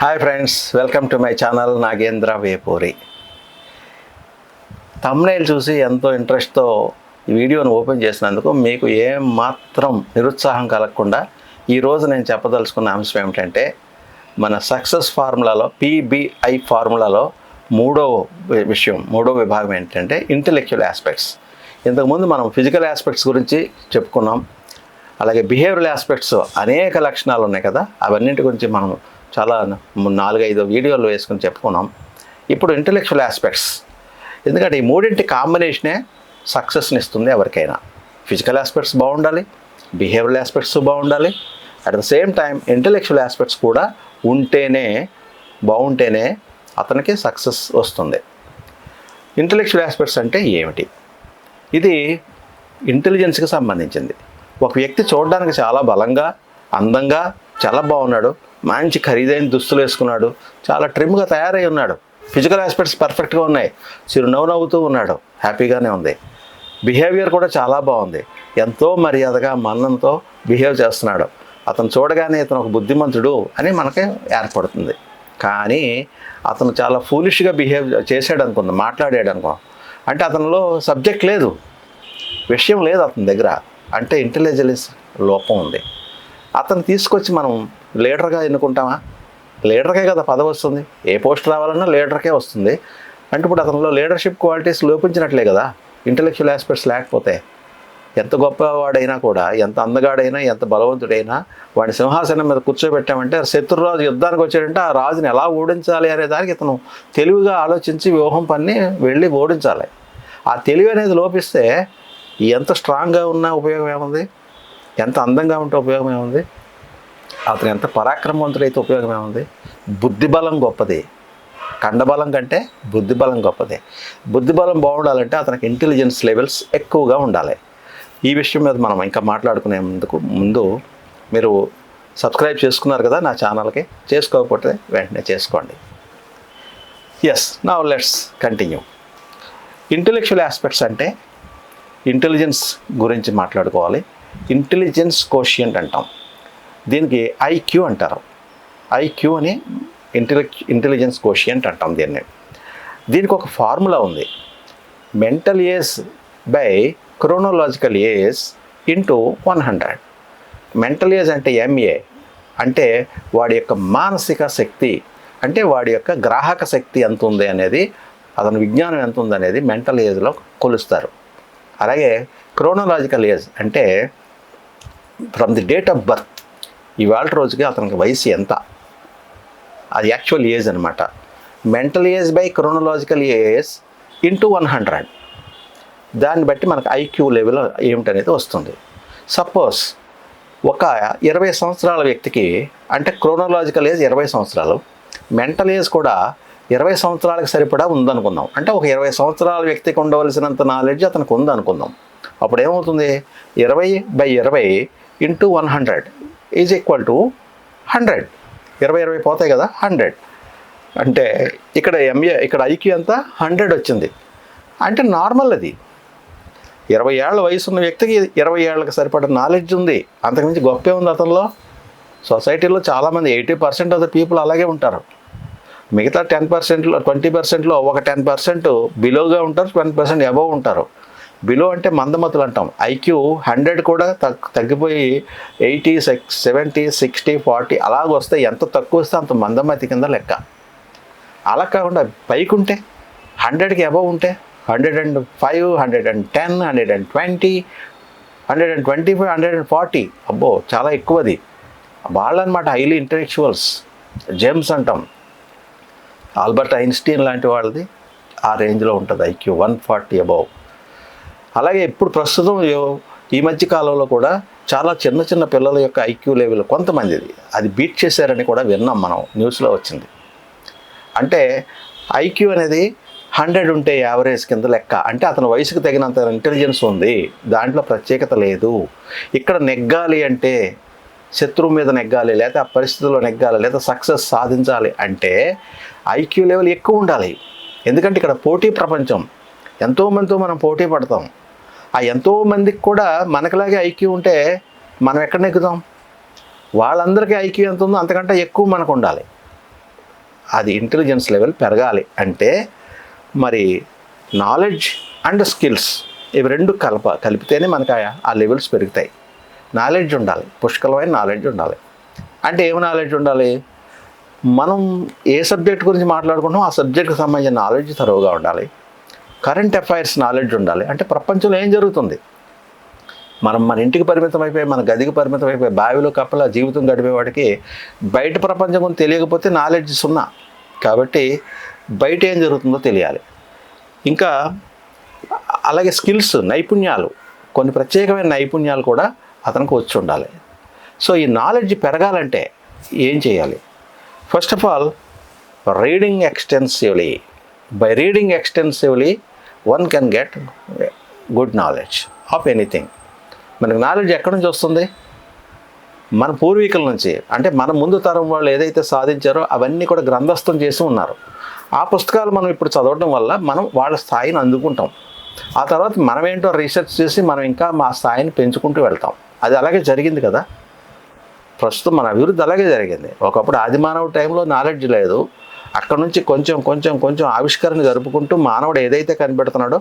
Hi friends welcome to my channel Nagendra Vepuri thumbnail చూసి ఎంతో ఇంట్రెస్ట్తో ఈ వీడియోను ఓపెన్ చేసినందుకు మీకు ఏం మాత్రం నిరుత్సాహం కలగకుండా ఈరోజు నేను చెప్పదలుచుకున్న అంశం ఏమిటంటే మన సక్సెస్ ఫార్ములాలో పీబీఐ ఫార్ములాలో మూడో విషయం మూడో విభాగం ఏంటంటే ఇంటెలెక్చువల్ ఆస్పెక్ట్స్ ఇంతకుముందు మనం ఫిజికల్ ఆస్పెక్ట్స్ గురించి చెప్పుకున్నాం. అలాగే బిహేవియరల్ ఆస్పెక్ట్స్ అనేక లక్షణాలు ఉన్నాయి కదా అవన్నింటి గురించి మనం చాలా నాలుగైదు వీడియోలు వేసుకుని చెప్పుకున్నాం. ఇప్పుడు ఇంటలెక్చువల్ ఆస్పెక్ట్స్ ఎందుకంటే ఈ మూడింటి కాంబినేషనే సక్సెస్ని ఇస్తుంది ఎవరికైనా. ఫిజికల్ ఆస్పెక్ట్స్ బాగుండాలి బిహేవియల్ ఆస్పెక్ట్స్ బాగుండాలి. At the same time intellectual aspects కూడా ఉంటేనే బాగుంటేనే అతనికి సక్సెస్ వస్తుంది. ఇంటలెక్చువల్ ఆస్పెక్ట్స్ అంటే ఏమిటి? ఇది ఇంటెలిజెన్స్కి సంబంధించింది. ఒక వ్యక్తి చూడడానికి చాలా బలంగా అందంగా చాలా బాగున్నాడు. మంచి ఖరీదైన దుస్తులు వేసుకున్నాడు. చాలా ట్రిమ్గా తయారై ఉన్నాడు. ఫిజికల్ ఆస్పెక్ట్స్ పర్ఫెక్ట్గా ఉన్నాయి. చిరునవ్వు నవ్వుతూ ఉన్నాడు. హ్యాపీగానే ఉంది. బిహేవియర్ కూడా చాలా బాగుంది. ఎంతో మర్యాదగా మన్నంతో బిహేవ్ చేస్తున్నాడు. అతను చూడగానే ఇతను ఒక బుద్ధిమంతుడు అని మనకి ఏర్పడుతుంది. కానీ అతను చాలా ఫూలిష్గా బిహేవ్ చేశాడు అనుకుంది మాట్లాడాడు అనుకో అంటే అతనిలో సబ్జెక్ట్ లేదు. విషయం లేదు అతని దగ్గర. అంటే ఇంటెలిజెన్స్ లోపం ఉంది. అతను తీసుకొచ్చి మనం లీడర్గా ఎన్నుకుంటామా? లీడర్కే కదా పదవి వస్తుంది. ఏ పోస్ట్ రావాలన్నా లీడర్కే వస్తుంది. అంటే ఇప్పుడు అతనిలో లీడర్షిప్ క్వాలిటీస్ లోపించినట్లే కదా. ఇంటెలెక్చువల్ ఆస్పెక్ట్స్ లేకపోతే ఎంత గొప్పవాడైనా కూడా ఎంత అందగాడైనా ఎంత బలవంతుడైనా వాడిని సింహాసనం మీద కూర్చోబెట్టామంటే శత్రురాజు యుద్ధానికి వచ్చాడంటే ఆ రాజుని ఎలా ఓడించాలి అనే దానికి ఇతను తెలివిగా ఆలోచించి వ్యూహం పన్ని వెళ్ళి ఓడించాలి. ఆ తెలివి అనేది లోపిస్తే ఎంత స్ట్రాంగ్గా ఉన్నా ఉపయోగం ఏముంది? ఎంత అందంగా ఉంటే ఉపయోగం ఏముంది అతను ఎంత పరాక్రమవంతుడైతే ఉపయోగం ఏముంది బుద్ధిబలం గొప్పది. కండబలం కంటే బుద్ధిబలం గొప్పది. బుద్ధిబలం బాగుండాలంటే అతనికి ఇంటెలిజెన్స్ లెవెల్స్ ఎక్కువగా ఉండాలి. ఈ విషయం మీద మనం ఇంకా మాట్లాడుకునే ముందుకు ముందు మీరు సబ్స్క్రైబ్ చేసుకున్నారు కదా నా ఛానల్కి చేసుకోకపోతే వెంటనే చేసుకోండి. ఎస్ నా లెట్స్ కంటిన్యూ ఇంటెలెక్చువల్ ఆస్పెక్ట్స్ అంటే ఇంటెలిజెన్స్ గురించి మాట్లాడుకోవాలి. ఇంటెలిజెన్స్ కోషియంట్ అంటాం. దీనికి ఐక్యూ అంటారు. ఐక్యూ అని ఇంటెలి ఇంటెలిజెన్స్ కోషియంట్ అంటాం దీన్ని. దీనికి ఒక ఫార్ములా ఉంది. Mental age by chronological age into one hundred. Mental age అంటే ఎంఏ అంటే వాడి యొక్క మానసిక శక్తి అంటే వాడి యొక్క గ్రాహక శక్తి ఎంత ఉంది అనేది అతని విజ్ఞానం ఎంత ఉంది అనేది మెంటల్ ఏజ్లో కొలుస్తారు. అలాగే క్రోనోలాజికల్ ఏజ్ అంటే from the date of birth ఇవాళ రోజుకి అతనికి వయసు ఎంత? అది యాక్చువల్ ఏజ్ అనమాట mental age by chronological age into one hundred దాన్ని బట్టి మనకు ఐక్యూ లెవెల్ ఏమిటనేది వస్తుంది. సపోజ్ ఒక ఇరవై సంవత్సరాల వ్యక్తికి అంటే క్రోనలాజికల్ ఏజ్ ఇరవై సంవత్సరాలు మెంటల్ ఏజ్ కూడా ఇరవై సంవత్సరాలకు సరిపడా ఉందనుకుందాం. అంటే ఒక ఇరవై సంవత్సరాల వ్యక్తికి ఉండవలసినంత నాలెడ్జ్ అతనికి ఉందనుకుందాం. అప్పుడు ఏమవుతుంది? ఇరవై బై ఇరవై into one hundred is equal to hundred. ఇరవై ఇరవై పోతాయి కదా హండ్రెడ్. అంటే ఇక్కడ ఎంఏ ఇక్కడ ఐక్యూ అంతా హండ్రెడ్ వచ్చింది. అంటే నార్మల్ అది. ఇరవై ఏళ్ళ వయసు ఉన్న వ్యక్తికి ఇరవై ఏళ్ళకి సరిపడ నాలెడ్జ్ ఉంది. అంతకుమించి గొప్పే ఉంది అతనిలో. సొసైటీలో చాలామంది eighty percent of the people అలాగే ఉంటారు. మిగతా టెన్ పర్సెంట్లో ట్వంటీ పర్సెంట్లో ఒక టెన్ పర్సెంట్ బిలోగా ఉంటారు ట్వంటీ పర్సెంట్ అబవ్ ఉంటారు. బిలో అంటే మందమతులు అంటాం. ఐక్యూ హండ్రెడ్ కూడా తగ్ తగ్గిపోయి eighty six seventy sixty forty అలాగ వస్తే ఎంత తక్కువ వస్తే అంత మందమతి కింద లెక్క. అలా కాకుండా పైకి ఉంటే హండ్రెడ్కి అబవ్ ఉంటే hundred and five hundred and ten hundred and twenty hundred and twenty five hundred and forty. అబ్బో చాలా ఎక్కువది. వాళ్ళనమాట హైలీ ఇంటలెక్చువల్స్. జెమ్స్ అంటాం. ఆల్బర్ట్ ఐన్స్టీన్ లాంటి వాళ్ళది ఆ రేంజ్లో ఉంటుంది ఐక్యూ వన్ ఫార్టీ అబవ్. అలాగే ఇప్పుడు ప్రస్తుతం యో- ఈ మధ్య కాలంలో కూడా చాలా చిన్న చిన్న పిల్లల యొక్క ఐక్యూ లెవెల్ కొంతమందిది. అది బీట్ చేశారని కూడా విన్నాం మనం న్యూస్లో వచ్చింది. అంటే ఐక్యూ అనేది హండ్రెడ్ ఉంటే యావరేజ్ కింద లెక్క. అంటే అతని వయసుకు తగినంత ఇంటెలిజెన్స్ ఉంది. దాంట్లో ప్రత్యేకత లేదు. ఇక్కడ నెగ్గాలి అంటే శత్రువు మీద నెగ్గాలి లేదా ఆ పరిస్థితుల్లో నెగ్గాలి లేదా సక్సెస్ సాధించాలి అంటే ఐక్యూ లెవెల్ ఎక్కువ ఉండాలి. ఎందుకంటే ఇక్కడ పోటీ ప్రపంచం. ఎంతోమందితో మనం పోటీ పడతాం. ఆ ఎంతోమందికి కూడా మనకులాగే ఐక్యూ ఉంటే మనం ఎక్కడ ఎక్కుదాం వాళ్ళందరికీ ఐక్యూ ఎంత ఉందో అంతకంటే ఎక్కువ మనకు ఉండాలి. అది ఇంటెలిజెన్స్ లెవెల్ పెరగాలి. అంటే మరి నాలెడ్జ్ అండ్ స్కిల్స్ ఇవి రెండు కలప కలిపితేనే మనకు ఆ- లెవెల్స్ పెరుగుతాయి. నాలెడ్జ్ ఉండాలి. పుష్కలమైన నాలెడ్జ్ ఉండాలి. అంటే ఏం నాలెడ్జ్ ఉండాలి? మనం ఏ సబ్జెక్ట్ గురించి మాట్లాడుకుంటామో ఆ సబ్జెక్ట్కి సంబంధించిన నాలెడ్జ్ తరువుగా ఉండాలి. కరెంట్ అఫైర్స్ నాలెడ్జ్ ఉండాలి. అంటే ప్రపంచంలో ఏం జరుగుతుంది? మనం మన ఇంటికి పరిమితం అయిపోయి మన గదికి పరిమితం అయిపోయి బావిలో కప్పల జీవితం గడిపేవాడికి బయట ప్రపంచం తెలియకపోతే నాలెడ్జ్ సున్నా. కాబట్టి బయట ఏం జరుగుతుందో తెలియాలి. ఇంకా అలాగే స్కిల్స్ నైపుణ్యాలు కొన్ని ప్రత్యేకమైన నైపుణ్యాలు కూడా అతనికి వచ్చి ఉండాలి. సో ఈ నాలెడ్జ్ పెరగాలంటే ఏం చేయాలి? First of all reading extensively by reading extensively one can get good knowledge of anything మనకు నాలెడ్జ్ ఎక్కడి నుంచి వస్తుంది? మన పూర్వీకుల నుంచి. అంటే మన ముందు తరం వాళ్ళు ఏదైతే సాధించారో అవన్నీ కూడా గ్రంథస్థం చేసి ఉన్నారు. ఆ పుస్తకాలు మనం ఇప్పుడు చదవడం వల్ల మనం వాళ్ళ స్థాయిని అందుకుంటాం. ఆ తర్వాత మనం ఏంటో రీసెర్చ్ చేసి మనం ఇంకా మా స్థాయిని పెంచుకుంటూ వెళ్తాం. అది అలాగే జరిగింది కదా? ప్రస్తుతం మన అభివృద్ధి అలాగే జరిగింది. ఒకప్పుడు ఆదిమానవ టైంలో నాలెడ్జ్ లేదు. అక్కడ నుంచి కొంచెం కొంచెం కొంచెం ఆవిష్కరణ జరుపుకుంటూ మానవుడు ఏదైతే కనిపెడుతున్నాడో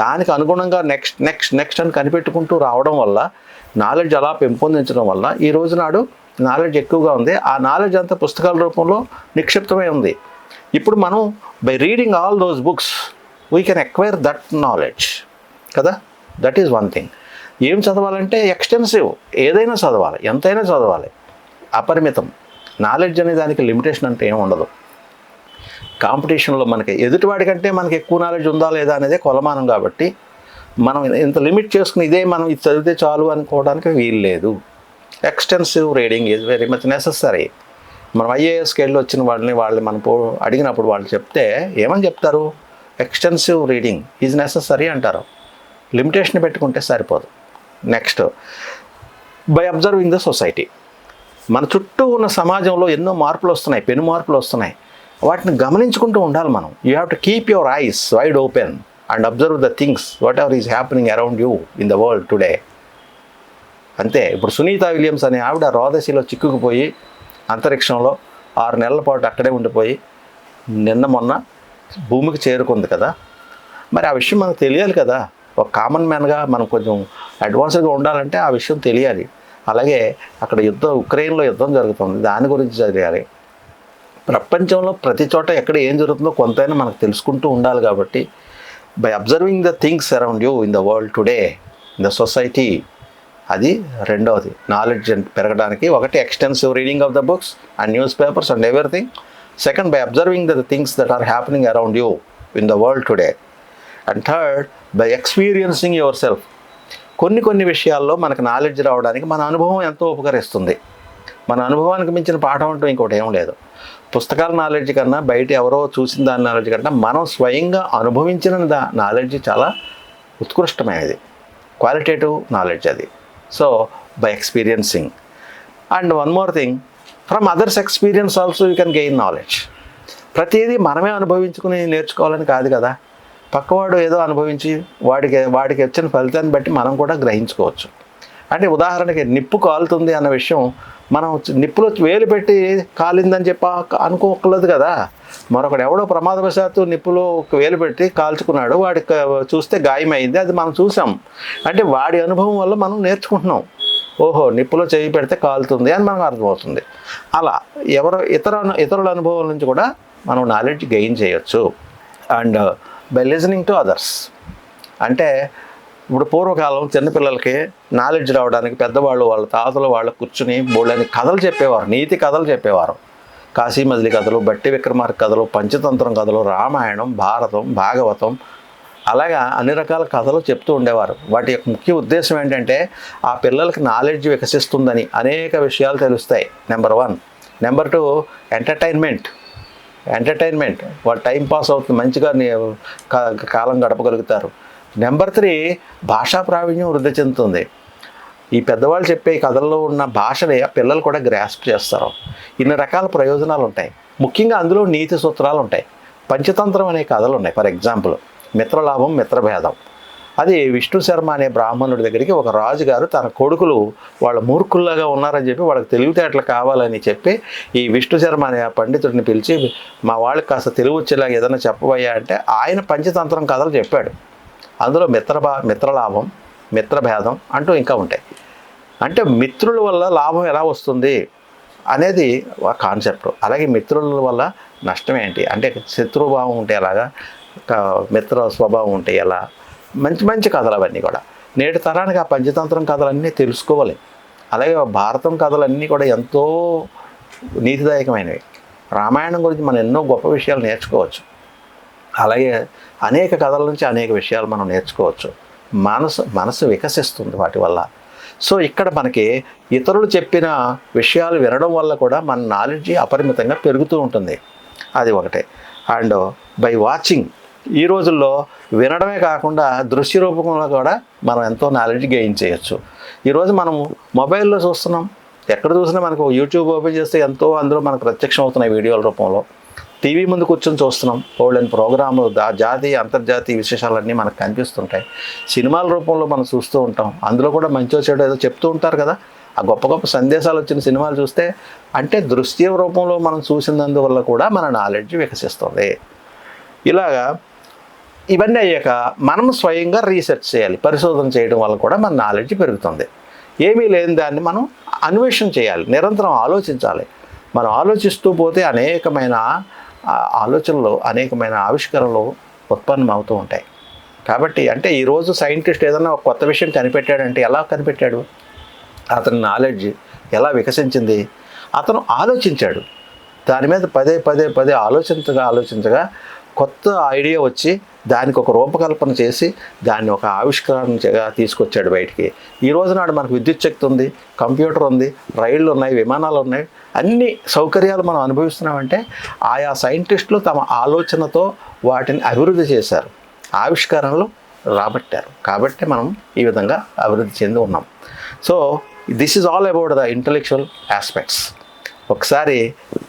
దానికి అనుగుణంగా నెక్స్ట్ నెక్స్ట్ నెక్స్ట్ అని కనిపెట్టుకుంటూ రావడం వల్ల నాలెడ్జ్ అలా పెంపొందించడం వల్ల ఈ రోజు నాడు నాలెడ్జ్ ఎక్కువగా ఉంది. ఆ నాలెడ్జ్ అంతా పుస్తకాల రూపంలో నిక్షిప్తమై ఉంది. ఇప్పుడు మనం by reading all those books we can acquire that knowledge కదా? దట్ ఈజ్ వన్ థింగ్ ఏం చదవాలంటే ఎక్స్టెన్సివ్ ఏదైనా చదవాలి ఎంతైనా చదవాలి. అపరిమితం. నాలెడ్జ్ అనే దానికి లిమిటేషన్ అంటే ఏమి ఉండదు. కాంపిటీషన్లో మనకి ఎదుటివాడి కంటే మనకి ఎక్కువ నాలెడ్జ్ ఉందా లేదా అనేది కొలమానం కాబట్టి మనం ఇంత లిమిట్ చేసుకుని ఇదే మనం ఇది చదివితే చాలు అనుకోవడానికి వీలు లేదు. Extensive reading is very much necessary మనం ఐఏఎస్కి వెళ్ళి వచ్చిన వాళ్ళని వాళ్ళని మనం అడిగినప్పుడు వాళ్ళు చెప్తే ఏమని చెప్తారు? ఎక్స్టెన్సివ్ రీడింగ్ ఈజ్ నెససరీ అంటారు. లిమిటేషన్ పెట్టుకుంటే సరిపోదు. Next by observing the society మన చుట్టూ ఉన్న సమాజంలో ఎన్నో మార్పులు వస్తున్నాయి పెను మార్పులు వస్తున్నాయి. వాటిని గమనించుకుంటూ ఉండాలి మనం. You have to keep your eyes wide open and observe the things whatever is happening around you in the world today అంతే ఇప్పుడు సునీత విలియమ్స్ అనే ఆవిడ రోదశిలో చిక్కుకుపోయి అంతరిక్షంలో ఆరు నెలల పాటు అక్కడే ఉండిపోయి నిన్న మొన్న భూమికి చేరుకుంది కదా. మరి ఆ విషయం మనకు తెలియాలి కదా. ఒక కామన్ మ్యాన్గా మనం కొంచెం అడ్వాన్స్గా ఉండాలంటే ఆ విషయం తెలియాలి. అలాగే అక్కడ యుద్ధం ఉక్రెయిన్లో యుద్ధం జరుగుతుంది. దాని గురించి తెలియాలి ప్రపంచంలో ప్రతి చోట ఎక్కడ ఏం జరుగుతుందో కొంతైనా మనకు తెలుసుకుంటూ ఉండాలి కాబట్టి by observing the things around you in the world today in the society అది రెండవది. నాలెడ్జ్ పెరగడానికి ఒకటి extensive reading of the books and newspapers and everything second by observing the things that are happening around you in the world today and third by experiencing yourself కొన్ని కొన్ని విషయాల్లో మనకు knowledge రావడానికి మన అనుభవం ఎంతో ఉపకరిస్తుంది. మన అనుభవానికి మించిన పాఠం అంటూ ఇంకోటి ఏం లేదు. పుస్తకాల నాలెడ్జ్ కన్నా బయట ఎవరో చూసిన దాని నాలెడ్జ్ కన్నా మనం స్వయంగా అనుభవించిన దా నాలెడ్జ్ చాలా ఉత్కృష్టమైనది. క్వాలిటేటివ్ నాలెడ్జ్ అది. So by experiencing and one more thing from others experience also you can gain knowledge ప్రతిదీ మనమే అనుభవించుకుని నేర్చుకోవాలని కాదు కదా. పక్కవాడు ఏదో అనుభవించి వాడికి వాడికి వచ్చిన ఫలితాన్ని బట్టి మనం కూడా గ్రహించుకోవచ్చు. అంటే ఉదాహరణకి నిప్పు కాలుతుంది అన్న విషయం మనం నిప్పులో వేలు పెట్టి కాలిందని చెప్ప అనుకోకలేదు కదా. మరొకడు ఎవడో ప్రమాదవశాత్తు నిప్పులో ఒక వేలు పెట్టి కాల్చుకున్నాడు వాడికి చూస్తే గాయమైంది అది మనం చూసాం. అంటే వాడి అనుభవం వల్ల మనం నేర్చుకుంటున్నాం. ఓహో నిప్పులో చేయి పెడితే కాలుతుంది అని మనకు అర్థమవుతుంది. అలా ఎవరు ఇతర ఇతరుల అనుభవం నుంచి కూడా మనం నాలెడ్జ్ గెయిన్ చేయొచ్చు. And by listening to others అంటే ఇప్పుడు పూర్వకాలం చిన్నపిల్లలకి నాలెడ్జ్ రావడానికి పెద్దవాళ్ళు వాళ్ళ తాతలు వాళ్ళు కూర్చుని బోళ్ళని కథలు చెప్పేవారు నీతి కథలు చెప్పేవారు. కాశీమజిలి కథలు బట్టి విక్రమార్క కథలు పంచతంత్రం కథలు రామాయణం భారతం భాగవతం అలాగా అన్ని రకాల కథలు చెప్తూ ఉండేవారు. వాటి యొక్క ముఖ్య ఉద్దేశం ఏంటంటే ఆ పిల్లలకి నాలెడ్జ్ వికసిస్తుందని అనేక విషయాలు తెలుస్తాయి. Number one number two entertainment entertainment వాళ్ళు టైం పాస్ అవుతుంది. మంచిగా కాలం గడపగలుగుతారు. నెంబర్ త్రీ భాషా ప్రావీణ్యం వృద్ధి చెందుతుంది. ఈ పెద్దవాళ్ళు చెప్పే కథల్లో ఉన్న భాషని పిల్లలు కూడా గ్రాస్ప్ చేస్తారు. ఇన్ని రకాల ప్రయోజనాలు ఉంటాయి. ముఖ్యంగా అందులో నీతి సూత్రాలు ఉంటాయి. పంచతంత్రం అనే కథలు ఉన్నాయి. ఫర్ ఎగ్జాంపుల్ మిత్రలాభం మిత్రభేదం అది విష్ణు శర్మ అనే బ్రాహ్మణుడి దగ్గరికి ఒక రాజుగారు తన కొడుకులు వాళ్ళ మూర్ఖుల్లాగా ఉన్నారని చెప్పి వాళ్ళకి తెలివితేటలు కావాలని చెప్పి ఈ విష్ణు శర్మ అనే పండితుడిని పిలిచి మా వాళ్ళకి కాస్త తెలివి వచ్చేలాగా ఏదైనా చెప్పబోయా అంటే ఆయన పంచతంత్రం కథలు చెప్పాడు. అందులో మిత్రభా మిత్రలాభం మిత్రభేదం అంటూ ఇంకా ఉంటాయి. అంటే మిత్రుల వల్ల లాభం ఎలా వస్తుంది అనేది ఒక కాన్సెప్ట్. అలాగే మిత్రుల వల్ల నష్టం ఏంటి? అంటే శత్రుభావం ఉంటే ఎలాగా? మిత్ర స్వభావం ఉంటే ఎలా? మంచి మంచి కథలు అవన్నీ కూడా. నేటి తరానికి ఆ పంచతంత్రం కథలన్నీ తెలుసుకోవాలి. అలాగే భారతం కథలన్నీ కూడా ఎంతో నీతిదాయకమైనవి. రామాయణం గురించి మనం ఎన్నో గొప్ప విషయాలు నేర్చుకోవచ్చు. అలాగే అనేక కథల నుంచి అనేక విషయాలు మనం నేర్చుకోవచ్చు. మనసు మనసు వికసిస్తుంది వాటి వల్ల. సో ఇక్కడ మనకి ఇతరులు చెప్పిన విషయాలు వినడం వల్ల కూడా మన నాలెడ్జ్ అపరిమితంగా పెరుగుతూ ఉంటుంది. అది ఒకటే. అండ్ బై వాచింగ్ ఈ రోజుల్లో వినడమే కాకుండా దృశ్య రూపంలో కూడా మనం ఎంతో నాలెడ్జ్ గెయిన్ చేయొచ్చు. ఈరోజు మనం మొబైల్లో చూస్తున్నాం. ఎక్కడ చూసినా మనకు యూట్యూబ్ ఓపెన్ చేస్తే ఎంతో అందులో మనకు ప్రత్యక్షం అవుతున్నాయి వీడియోల రూపంలో. టీవీ ముందు కూర్చొని చూస్తున్నాం. ఓళ్ళని ప్రోగ్రాములు దా జాతీయ అంతర్జాతీయ విశేషాలన్నీ మనకు కనిపిస్తుంటాయి. సినిమాల రూపంలో మనం చూస్తూ ఉంటాం. అందులో కూడా మంచో చెడు ఏదో చెప్తూ ఉంటారు కదా. ఆ గొప్ప గొప్ప సందేశాలు వచ్చిన సినిమాలు చూస్తే అంటే దృశ్య రూపంలో మనం చూసినందువల్ల కూడా మన నాలెడ్జ్ వికసిస్తుంది. ఇలాగా ఇవన్నీ అయ్యాక మనం స్వయంగా రీసెర్చ్ చేయాలి. పరిశోధన చేయడం వల్ల కూడా మన నాలెడ్జ్ పెరుగుతుంది. ఏమీ లేని దాన్ని మనం అన్వేషణ చేయాలి. నిరంతరం ఆలోచించాలి. మనం ఆలోచిస్తూ పోతే అనేకమైన ఆలోచనలు అనేకమైన ఆవిష్కరణలు ఉత్పన్నం అవుతూ ఉంటాయి. కాబట్టి అంటే ఈరోజు సైంటిస్ట్ ఏదైనా ఒక కొత్త విషయం కనిపెట్టాడంటే ఎలా కనిపెట్టాడు? అతని నాలెడ్జ్ ఎలా వికసించింది? అతను ఆలోచించాడు. దాని మీద పదే పదే పదే ఆలోచించగా ఆలోచించగా కొత్త ఐడియా వచ్చి దానికి ఒక రూపకల్పన చేసి దాన్ని ఒక ఆవిష్కరణగా తీసుకొచ్చాడు బయటికి. ఈ రోజు నాడు మనకు విద్యుత్ శక్తి ఉంది కంప్యూటర్ ఉంది రైళ్ళు ఉన్నాయి విమానాలు ఉన్నాయి. అన్ని సౌకర్యాలు మనం అనుభవిస్తున్నామంటే ఆయా సైంటిస్టులు తమ ఆలోచనతో వాటిని అభివృద్ధి చేశారు. ఆవిష్కరణలు రాబట్టారు. కాబట్టి మనం ఈ విధంగా అభివృద్ధి చెంది ఉన్నాం. So this is all about the intellectual aspects ఒకసారి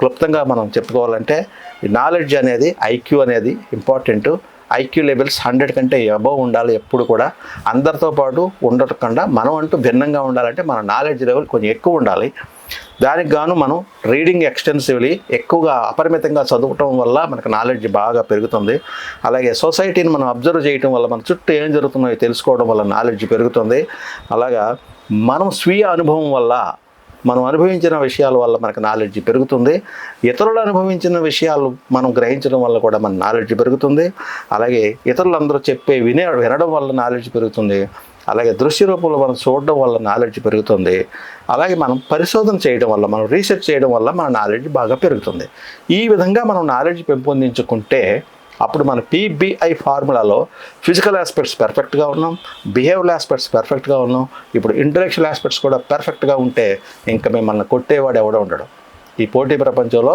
క్లుప్తంగా మనం చెప్పుకోవాలంటే నాలెడ్జ్ అనేది ఐక్యూ అనేది ఇంపార్టెంట్ ఐక్యూ లెవెల్స్ హండ్రెడ్ కంటే అబవ్ ఉండాలి ఎప్పుడు కూడా. అందరితో పాటు ఉండకుండా మనం అంటూ భిన్నంగా ఉండాలంటే మన నాలెడ్జ్ లెవెల్ కొంచెం ఎక్కువ ఉండాలి. దానికి గాను మనం రీడింగ్ ఎక్స్టెన్సివ్లీ ఎక్కువగా అపరిమితంగా చదవటం వల్ల మనకు నాలెడ్జ్ బాగా పెరుగుతుంది. అలాగే సొసైటీని మనం అబ్జర్వ్ చేయటం వల్ల మన చుట్టూ ఏం జరుగుతున్నాయో తెలుసుకోవడం వల్ల నాలెడ్జ్ పెరుగుతుంది. అలాగా మనం స్వీయ అనుభవం వల్ల మనం అనుభవించిన విషయాల వల్ల మనకు నాలెడ్జ్ పెరుగుతుంది. ఇతరులు అనుభవించిన విషయాలు మనం గ్రహించడం వల్ల కూడా మన నాలెడ్జ్ పెరుగుతుంది. అలాగే ఇతరులందరూ చెప్పే వినే వినడం వల్ల నాలెడ్జ్ పెరుగుతుంది. అలాగే దృశ్య రూపంలో మనం చూడడం వల్ల నాలెడ్జ్ పెరుగుతుంది. అలాగే మనం పరిశోధన చేయడం వల్ల మనం రీసెర్చ్ చేయడం వల్ల మన నాలెడ్జ్ బాగా పెరుగుతుంది. ఈ విధంగా మనం నాలెడ్జ్ పెంపొందించుకుంటే అప్పుడు మన పీబీఐ ఫార్ములాలో ఫిజికల్ ఆస్పెక్ట్స్ పర్ఫెక్ట్గా ఉన్నాం బిహేవియల్ ఆస్పెక్ట్స్ పర్ఫెక్ట్గా ఉన్నాం ఇప్పుడు ఇంటలెక్చువల్ ఆస్పెక్ట్స్ కూడా పర్ఫెక్ట్గా ఉంటే ఇంకా మిమ్మల్ని కొట్టేవాడు ఎవడో ఉండడు. ఈ పోటీ ప్రపంచంలో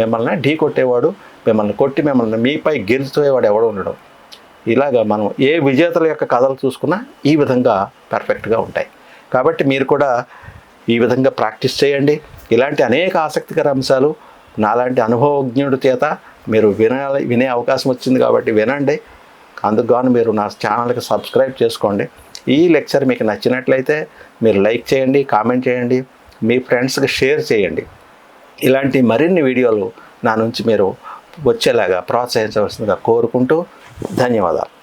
మిమ్మల్ని ఢీ కొట్టేవాడు మిమ్మల్ని కొట్టి మిమ్మల్ని మీపై గెలుచుకునేవాడు ఎవడో ఉండడు. ఇలాగా మనం ఏ విజేతల యొక్క కథలు చూసుకున్నా ఈ విధంగా పర్ఫెక్ట్గా ఉంటాయి. కాబట్టి మీరు కూడా ఈ విధంగా ప్రాక్టీస్ చేయండి. ఇలాంటి అనేక ఆసక్తికర అంశాలు నాలాంటి అనుభవజ్ఞుడి చేత మీరు వినాలి వినే అవకాశం వచ్చింది కాబట్టి వినండి. అందుకుగాను మీరు నా ఛానల్కి సబ్స్క్రైబ్ చేసుకోండి. ఈ లెక్చర్ మీకు నచ్చినట్లయితే మీరు లైక్ చేయండి కామెంట్ చేయండి మీ ఫ్రెండ్స్కి షేర్ చేయండి. ఇలాంటి మరిన్ని వీడియోలు నా నుంచి మీరు వచ్చేలాగా ప్రోత్సహించవలసిందిగా కోరుకుంటూ ధన్యవాదాలు